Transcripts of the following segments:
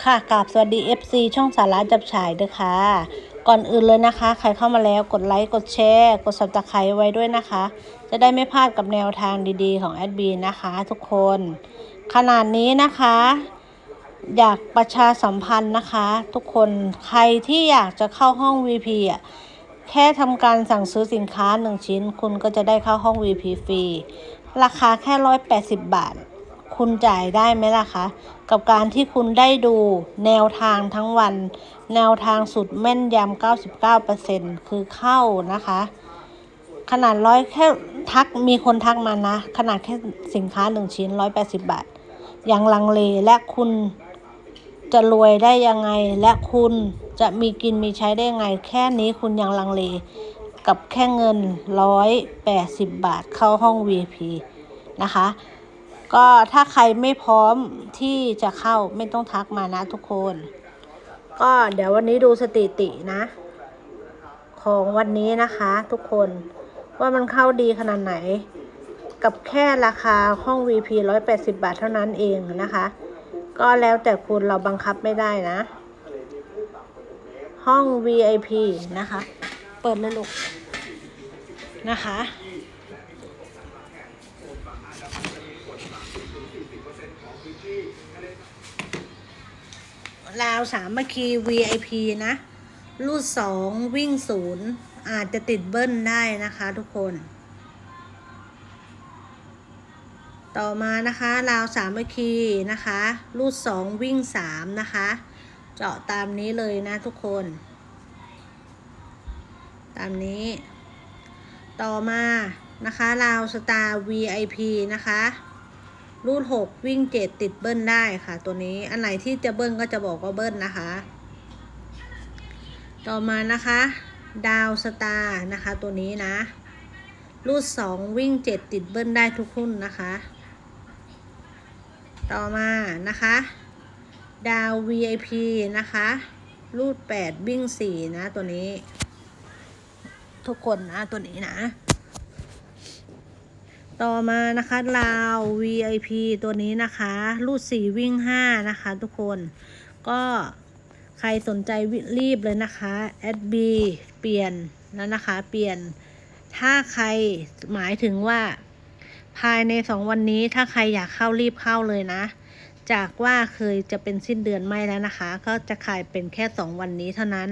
ค่ะกราบสวัสดี FC ช่องสาระจับฉายด้วยค่ะ ก่อนอื่นเลยนะคะ ใครเข้ามาแล้วกดไลค์ กดแชร์ กด subscribe ไว้ด้วยนะคะ จะได้ไม่พลาดกับแนวทางดีๆของแอดบีนะคะทุกคน ขนาดนี้นะคะ อยากประชาสัมพันธ์นะคะ ทุกคนใครที่อยากจะเข้าห้อง VP อะแค่ทำการสั่งซื้อสินค้า 1 ชิ้น คุณก็จะได้เข้าห้อง VP ฟรีราคาแค่ 180 บาท คุณจ่ายได้ไหมล่ะคะ กับการที่คุณได้ดูแนวทางทั้งวัน แนวทางสุดแม่นยำ99%คือเข้านะคะ ขนาดร้อยแค่ทักมีคนทักมานะ ขนาดแค่สินค้า1ชิ้น 180 บาทยังลังเลและคุณจะรวยได้ยังไง และคุณจะมีกินมีใช้ได้ยังไง แค่นี้คุณยังลังเลกับแค่เงิน 180 บาทเข้าห้อง VIP นะคะ ก็ถ้าใครไม่พร้อมที่จะเข้าไม่ต้องทักมานะทุกคน ก็เดี๋ยววันนี้ดูสถิตินะ ของวันนี้นะคะทุกคนว่ามันเข้าดีขนาดไหน กับแค่ราคาห้อง VP 180 บาทเท่านั้นเองนะคะ ก็แล้วแต่คุณเราบังคับไม่ได้นะ ห้อง VIP นะคะ เปิดเลยลูกนะคะ ราวสามัคคี VIP นะรูดสองวิ่งศูนย์อาจจะติดเบิ้ลได้นะคะทุกคน ต่อมานะคะราวสามัคคีนะคะรูดสองวิ่งสามนะคะ เจาะตามนี้เลยนะทุกคน ตามนี้ ต่อมานะคะราวสตาร์ VIP นะคะ รูดหกวิ่งเจ็ดติดเบิ้ลได้ค่ะ ตัวนี้อันไหนที่จะเบิ้ลก็จะบอกว่าเบิ้ลนะคะ ต่อมานะคะ ดาวสตาร์นะคะ ตัวนี้นะ รูดสองวิ่งเจ็ดติดเบิ้ลได้ทุกหุ้นนะคะ ต่อมานะคะ ดาว VIP นะคะ รูดแปดวิ่งสี่นะตัวนี้ ทุกคนนะตัวนี้นะ ต่อมานะคะลาว VIP ตัวนี้นะคะ รูดสี่วิ่งห้านะคะ ทุกคนก็ใครสนใจรีบเลยนะคะแอดบีเปลี่ยนแล้วนะคะเปลี่ยนถ้าใครหมายถึงว่า ภายในสองวันนี้ถ้าใครอยากเข้ารีบเข้าเลยนะ จากว่าเคยจะเป็นสิ้นเดือนไม่แล้วนะคะ ก็จะขายเป็นแค่สองวันนี้เท่านั้น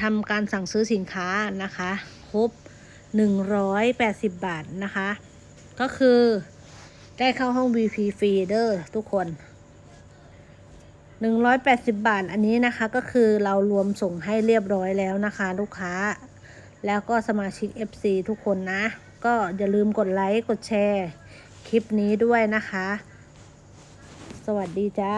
ทำการสั่งซื้อสินค้านะคะ ครบ180บาทนะคะ ก็คือได้เข้าห้อง VP ฟรีเดอร์ทุกคน 180 บาท อันนี้นะคะก็คือเรารวมส่งให้เรียบร้อยแล้วนะคะ ลูกค้า แล้วก็สมาชิก FC ทุกคนนะ ก็อย่าลืมกดไลค์ กดแชร์ คลิปนี้ด้วยนะคะ สวัสดีจ้า